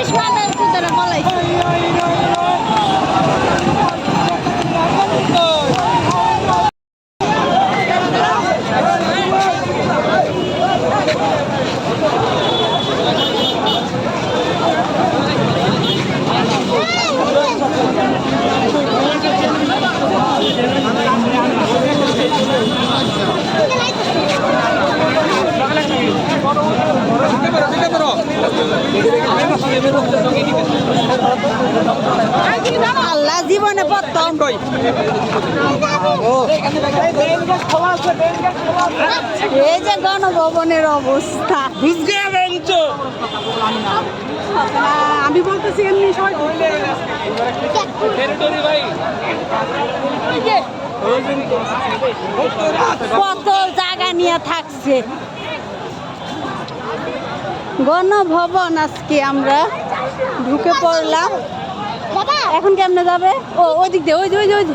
English mother. আল্লাহ জীবনে প্রথম। এই যে গণভবনের অবস্থা। আমি বলতেছি এমনি কত জায়গা নিয়ে থাকছে। গণভবন আজকে আমরা ঢুকে পড়লাম। এখন কেমনে যাবে? ও ওই দিক দিয়ে ওই যে, ওই যে, ওই যে।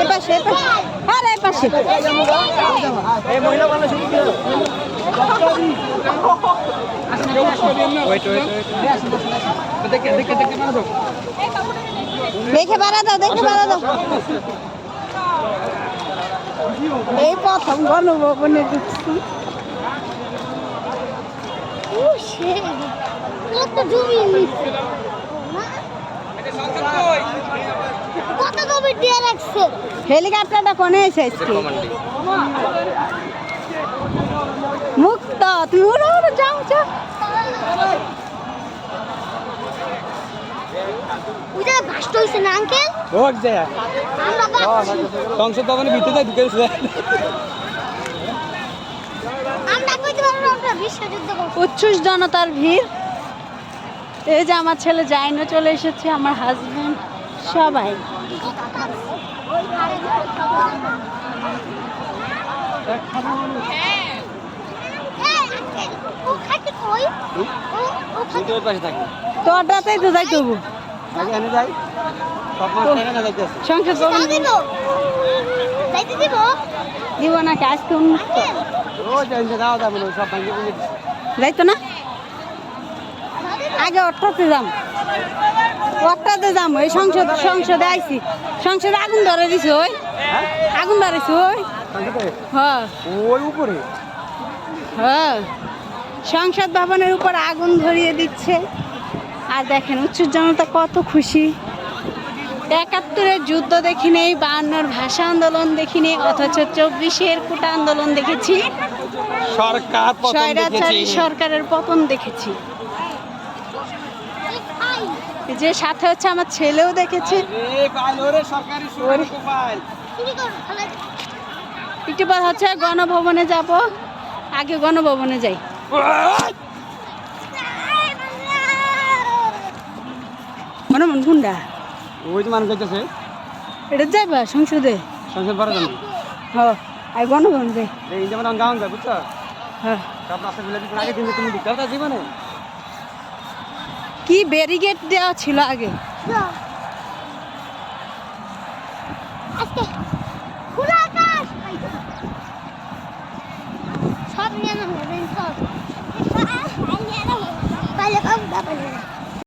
এ পাশে। আরে এ পাশে। দেখে বাড়া দাও দেখে বাড়া দাও। এই প্রথম গণভবনে ঢুকছি। জমি কত কবি দিয়ে রাখছে হেলিকপ্টারটা কোনে এসে আজকে মুক্ত তুমি উড়ো উড়ো যাও যাও। ওইটা ভাষ্ট হয়েছে না আঙ্কেল হোক যে। আমরা পাচ্ছি সংসদ ভবনের ভিতরে যাই ঢুকেছে আমরা কইতে পারব আমরা বিশ্বযুদ্ধ করব। উচ্ছ্বস জনতার ভিড়। এই যে আমার ছেলে জাইনও চলে এসেছে আমার হাজবেন্ড সবাই। তোরটাতেই তো যাই তবু। না দিব যাইতে আজকে উন্মুক্ত ও জানতে যাওয়া যাবে না সব ভাঙে ভেঙে দিচ্ছে। যাইতো না আগে অট্টাতে যাম। অট্টাতে যাম ওই সংসদ সংসদে আইছি। সংসদে আগুন ধরে দিছে ওই। আগুন ধরেছে ওই? হ্যাঁ। ওই উপরে? হ্যাঁ। সংসদ ভবনের উপর আগুন ধরিয়ে দিচ্ছে। আর দেখেন উচ্চ জনতা কত খুশি। একাত্তরের যুদ্ধ দেখি নেই বায়ান্নর ভাষা আন্দোলন দেখি নেই অথচ চব্বিশের কুটা আন্দোলন দেখেছি। সরকার সরকারের পতন দেখেছি। যে সাথে হচ্ছে আমার ছেলেও দেখেছে। একটু পর হচ্ছে গণভবনে যাব। আগে গণভবনে যাই। মনে মন গুন্ডা ওই যে মানুষ যাইতেছে এটা যাইবা সংসদে? সংসদ ভরা যাবে। হ্যাঁ আর গণভবন যাই। এই যেমন যাওয়া যায় বুঝছ? হ্যাঁ আগে তুমি দিতে জীবনে। কি ব্যারিগেট দেওয়া ছিল আগে?